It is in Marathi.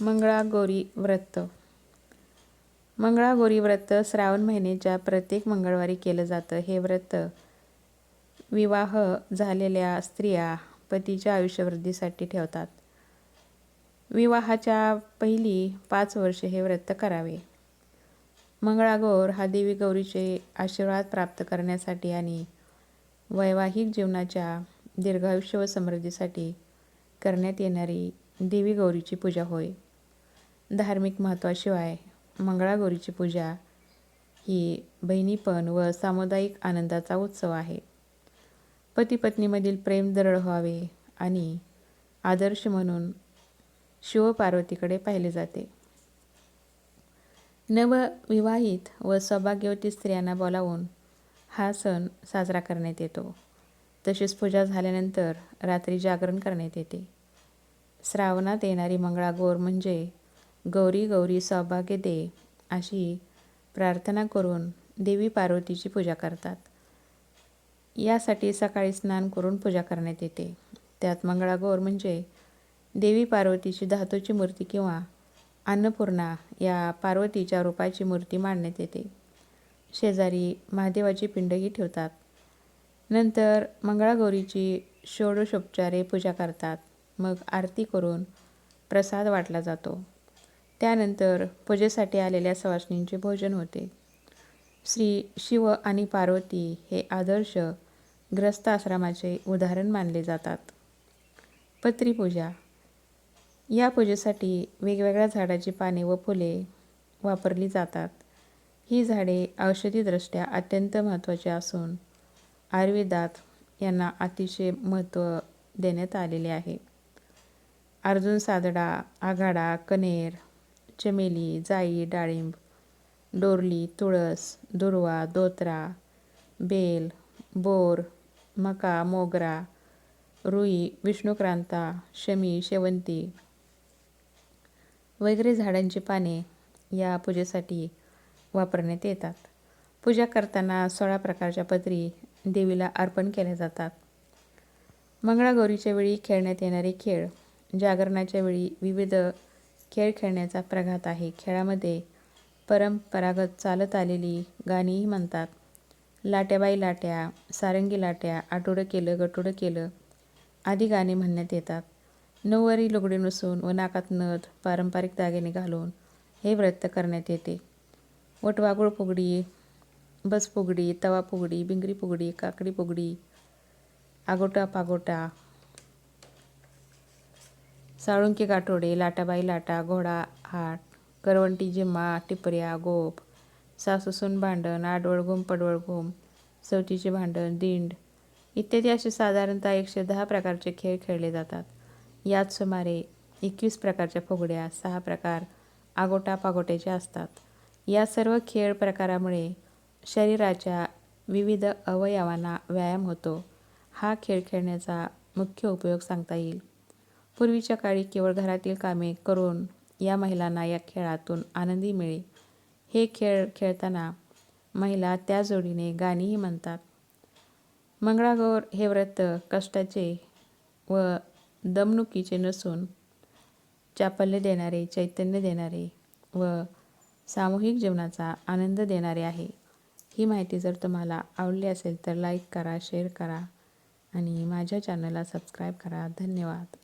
मंगळागौरी व्रत. मंगळागौरी व्रत श्रावण महिन्याच्या प्रत्येक मंगळवारी केलं जातं. हे व्रत विवाह झालेल्या स्त्रिया पतीच्या आयुष्यवृद्धीसाठी ठेवतात. विवाहाच्या पहिली पाच वर्षे हे व्रत करावे. मंगळागौर हा देवी गौरीचे आशीर्वाद प्राप्त करण्यासाठी आणि वैवाहिक जीवनाच्या दीर्घायुष्य व समृद्धीसाठी करण्यात येणारी देवी गौरीची पूजा होय. धार्मिक महत्त्वाशिवाय मंगळागौरीची पूजा ही बहिणीपण व सामुदायिक आनंदाचा उत्सव आहे. पती पत्नीमधील प्रेम दरड व्हावे आणि आदर्श म्हणून शिवपार्वतीकडे पाहिले जाते. नवविवाहित व सौभाग्यवती स्त्रियांना बोलावून हा सण साजरा करण्यात येतो. तसेच पूजा झाल्यानंतर रात्री जागरण करण्यात येते. श्रावणात येणारी मंगळागौर म्हणजे गौरी गौरी सौभाग्य दे अशी प्रार्थना करून देवी पार्वतीची पूजा करतात. यासाठी सकाळी स्नान करून पूजा करण्यात येते. त्यात मंगळागौर म्हणजे देवी पार्वतीची धातूची मूर्ती किंवा अन्नपूर्णा या पार्वतीच्या रूपाची मूर्ती मांडण्यात येते. शेजारी महादेवाची पिंडही ठेवतात. नंतर मंगळागौरीची षोडशोपचारे पूजा करतात. मग आरती करून प्रसाद वाटला जातो. त्यानंतर पूजेसाठी आलेल्या सवासणींचे भोजन होते. श्री शिव आणि पार्वती हे आदर्श ग्रस्त आश्रमाचे उदाहरण मानले जातात. पत्री पूजा. या पूजेसाठी वेगवेगळ्या झाडाची पाने व फुले वापरली जातात. ही झाडे औषधीदृष्ट्या अत्यंत महत्त्वाची असून आयुर्वेदात यांना अतिशय महत्त्व देण्यात आलेले आहे. अर्जुन सादडा आघाडा कनेर चमेली जाई डाळिंब डोरली तुळस दुर्वा दोत्रा बेल बोर मका मोगरा रुई विष्णुक्रांता शमी शेवंती वगैरे झाडांची पाने या पूजेसाठी वापरण्यात येतात. पूजा करताना सोळा प्रकारच्या पत्री देवीला अर्पण केल्या जातात. मंगळागौरीच्या वेळी खेळण्यात येणारे खेळ जागरणाच्या वेळी विविध खेळ खेळण्याचा प्रघात आहे. खेळामध्ये परंपरागत चालत आलेली गाणीही म्हणतात. लाट्याबाई लाट्या सारंगी लाट्या आठोडं केलं गटोडं केलं आदी गाणी म्हणण्यात येतात. नऊवारी लुगडी नसून व नाकात नथ पारंपरिक दागिने घालून हे व्रत करण्यात येते. वटवागुळ फुगडी बस फुगडी तवा फुगडी बिंगरी फुगडी काकडी फुगडी आगोटा पागोटा साळुंकी काठोडे लाटाबाई लाटा घोडा हाट करवंटी जिम्मा टिपऱ्या गोप सासूसून भांडण आडवळ घुम पडवळ घुम भांडण दिंड इत्यादी असे साधारणतः एकशे दहा प्रकारचे खेळ खेळले जातात. यात सुमारे एकवीस प्रकारच्या फुगड्या सहा प्रकार आगोटा पागोट्याचे असतात. या सर्व खेळ प्रकारामुळे शरीराच्या विविध अवयवांना व्यायाम होतो. हा खेळ खेळण्याचा मुख्य उपयोग सांगता येईल. पूर्वीच्या काळी केवळ घरातील कामे करून या महिलांना या खेळातून आनंदी मिळे. हे खेळ खेळताना महिला त्या जोडीने गाणीही म्हणतात. मंगळागौर हे व्रत कष्टाचे व दमणुकीचे नसून चापल्य देणारे चैतन्य देणारे व सामूहिक जीवनाचा आनंद देणारे आहे. ही माहिती जर तुम्हाला आवडली असेल तर लाईक करा शेअर करा आणि माझ्या चॅनलला सबस्क्राईब करा. धन्यवाद.